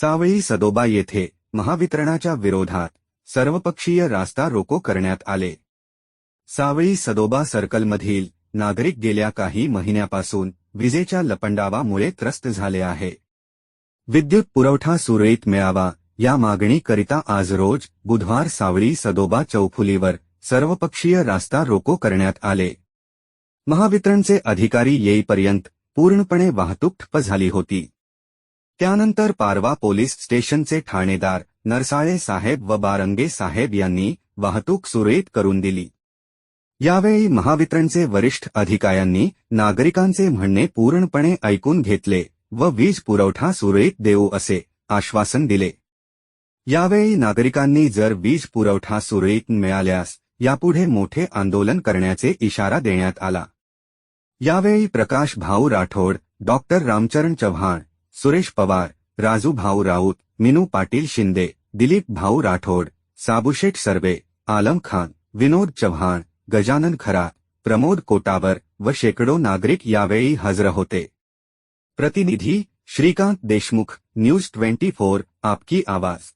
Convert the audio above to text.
सावळी सदोबा येथे महावितरणाच्या विरोधात सर्वपक्षीय रास्ता रोको करण्यात आले. सावळी सदोबा सर्कलमधील नागरिक गेल्या काही महिन्यापासून विजेच्या लपंडावामुळे त्रस्त झाले आहे. विद्युत पुरवठा सुरळीत मिळावा या मागणीकरिता आज रोज बुधवार सावळी सदोबा चौफुलीवर सर्वपक्षीय रास्ता रोको करण्यात आले. महावितरणचे अधिकारी येईपर्यंत पूर्णपणे वाहतूक ठप्प झाली होती. त्यानंतर पारवा पोलीस स्टेशनचे ठाणेदार नरसाळे साहेब व बारंगे साहेब यांनी वाहतूक सुरळीत करून दिली. यावेळी महावितरणचे वरिष्ठ अधिकाऱ्यांनी नागरिकांचे म्हणणे पूर्णपणे ऐकून घेतले व वीज पुरवठा सुरळीत देऊ असे आश्वासन दिले. यावेळी नागरिकांनी जर वीज पुरवठा सुरळीत मिळाल्यास यापुढे मोठे आंदोलन करण्याचे इशारा देण्यात आला. यावेळी प्रकाश भाऊ राठोड डॉक्टर रामचरण चव्हाण सुरेश पवार राजू भाऊ राऊत मिनू पाटील शिंदे दिलीप भाऊ राठोड साबुशेठ सर्वे आलम खान विनोद चव्हाण गजानन खरा प्रमोद कोटावर व शेकडो नागरिक यावेळी हजर होते. प्रतिनिधी Shrikant Deshmukh news twenty four आपकी आवाज.